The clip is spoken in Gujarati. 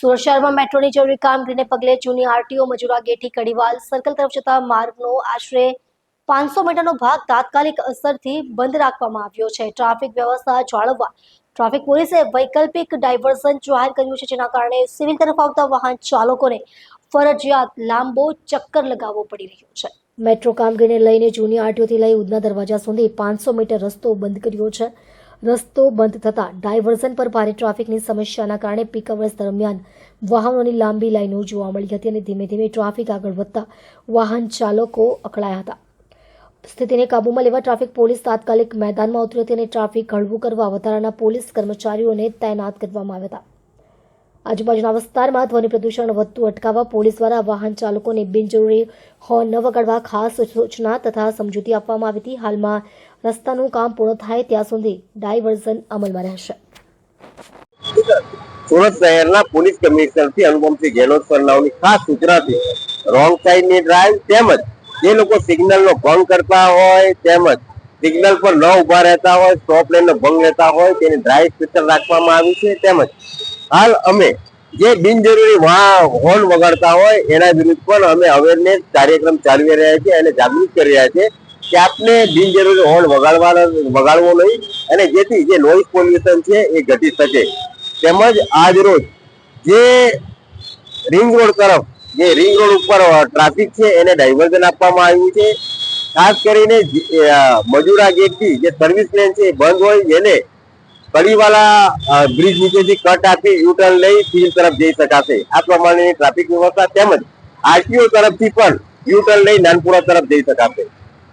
સુરત શહેરમાં મેટ્રોની જરૂરી કામગીરીને પગલે જૂની RTO Majura gate Kadiwal circle તરફ જતા માર્ગનો આશરે પાંચસો મીટરનો ભાગ તાત્કાલિક અસરથી બંધ રાખવામાં આવ્યો છે. ટ્રાફિક વ્યવસ્થા જાળવવા ટ્રાફિક પોલીસે વૈકલ્પિક ડાયવર્ઝન જાહેર કર્યું છે, જેના કારણે સિવિલ તરફ આવતા વાહન ચાલકોને ફરજિયાત લાંબો ચક્કર લગાવવો પડી રહ્યો છે. મેટ્રો કામગીરીને લઈને જૂની આરટીઓથી લઈ ઉધના દરવાજા સુધી પાંચસો મીટર રસ્તો બંધ કર્યો છે. રસ્તો બંધ થતાં ડાયવર્ઝન પર ભારે ટ્રાફિકની સમસ્યાના કારણે પીક અવર્સ દરમિયાન વાહનોની લાંબી લાઈનો જોવા મળી હતી અને ધીમે ધીમે ટ્રાફિક આગળ વધતા વાહન ચાલકો અકળાયા હતા. સ્થિતિને કાબૂમાં લેવા ટ્રાફિક પોલીસ તાત્કાલિક મેદાનમાં ઉતરી હતી અને ટ્રાફિક હળવું કરવા વધારાના પોલીસ કર્મચારીઓને તૈનાત કરવામાં આવ્યા હતા. આજુબાજુના વિસ્તારમાં ધ્વનિ પ્રદૂષણ વધતું અટકાવવા પોલીસ દ્વારા વાહન ચાલકોને બિનજરૂરી હોર્ન ન વગાડવા ખાસ સૂચના તથા સમજૂતી આપવામાં આવી હતી. હાલમાં રસ્તાનું કામ પૂર્ણ થાય ત્યાં સુધી ડાયવર્ઝન અમલમાં રહેશે. સુરત શહેરના પોલીસ કમિશનરથી અનુપમસિંહ ગેહલોત સરનાઓની ખાસ સૂચનાથી રોંગ સાઈડની ડ્રાઈવ તેમજ જે લોકો સિગ્નલનો ભંગ કરતા હોય તેમજ સિગ્નલ પર ન ઊભા રહેતા હોય સ્ટોપ લેનનો ભંગ લેતા હોય, તેની ડ્રાઈવ સ્પીકર રાખવામાં આવી છે. તેમજ હાલ અમે જે બિનજરૂરી હોર્ન વગાડતા હોય એના વિરુદ્ધ પણ અમે અવેરનેસ કાર્યક્રમ ચાલવી રહ્યા છીએ અને જાગૃત કરી રહ્યા છીએ કે આપને બિનજરૂરી હોર્ન વગાડવા વગાડવો નહીં અને જેથી જે નોઇઝ પોલ્યુશન છે એ ઘટી શકે. તેમજ આજ રોજ જે રિંગ રોડ તરફ, જે રિંગ રોડ ઉપર ટ્રાફિક છે એને ડાયવર્ઝન આપવામાં આવ્યું છે. ખાસ કરીને મજૂરા ગેટથી જે સર્વિસ લેન છે એ બંધ હોય એને કડીવાલા બ્રિજ નીચેથી કટ આપી યુટર્ન લઈ સિવિલ તરફ જઈ શકાશે. આ પ્રમાણેની ટ્રાફિક વ્યવસ્થા તેમજ આરટીઓ તરફથી પણ યુટર્ન લઈ નાનપુરા તરફ જઈ શકાશે.